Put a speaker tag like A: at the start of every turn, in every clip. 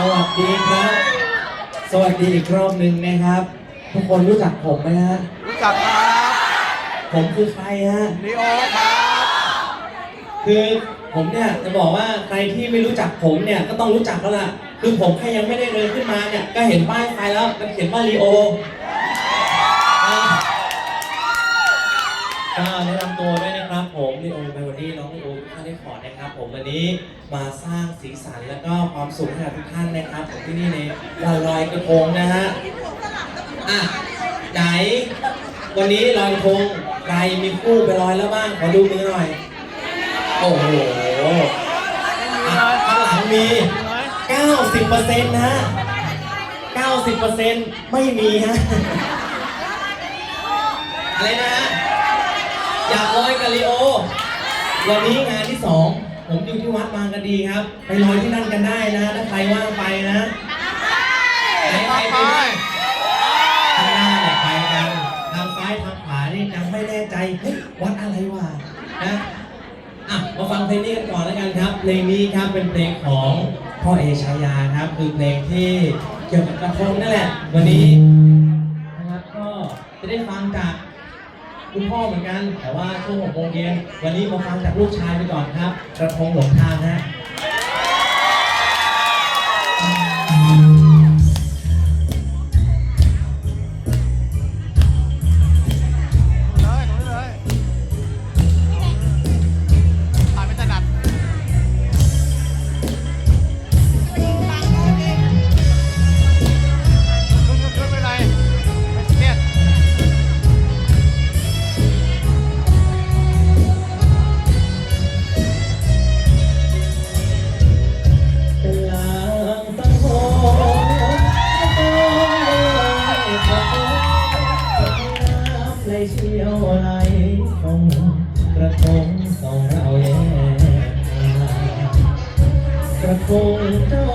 A: สวัสดีครับ สวัสดีอีกรอบหนึ่งนะครับ ทุกคนรู้จักผมไหมฮะ
B: รู้จักครับ
A: ผมคือใครฮะ
B: ลีโอครับ
A: คือผมเนี่ยจะบอกว่าใครที่ไม่รู้จักผมเนี่ยก็ต้องรู้จักแล้วล่ะ คือผมแค่ยังไม่ได้เดินขึ้นมาเนี่ยก็เห็นป้ายไฟแล้วมันเขียนว่าลีโอ ลีโอไบวอดี้น้องลีโอทุกท่านได้ขอนะครับ ผมวันนี้มาสร้างสีสันแล้วก็ความสุขให้กับทุกท่านนะครับผมที่นี่ในวันลอยกระทงนะฮะอะไหนวันนี้ลอยกระทงใครมีคู่ไปลอยแล้วบ้างขอดูมือหน่อย โอ้โหข้างหลังมี 90%นะ 90%ไม่มีฮะอะไรนะ อยากลอยกับลีโอ วันนี้งานที่สองผมอยู่ที่วัดบางกะดีครับ ไปลอยที่นั่นกันได้นะ ถ้าใครว่างไปนะไหนใครไปบ้างข้างหน้าเนี่ยไปกันทางซ้ายทางขวานี่ยังไม่แน่ใจเฮ้ยวัดอะไรวะนะอะมาฟังเพลงนี้กันก่อนแล้วกันครับ เพลงนี้ครับเป็นเพลงของพ่อเอชายาครับ คือเพลงที่เกี่ยวกับกระทงนั่นแหละ วันนี้นะครับก็จะได้ฟังจาก คุณพ่อเหมือนกัน แต่ว่าช่วงหกโมงเย็นวันนี้มาฟังจากลูกชายไปก่อนครับ กระทงหลงทางฮะ
B: น้ำ
A: ไหลเชี่ยวไหลคงกระทงสองเราแย่กระทงเจ้า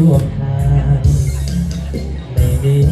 A: ร่วมทางไม่มี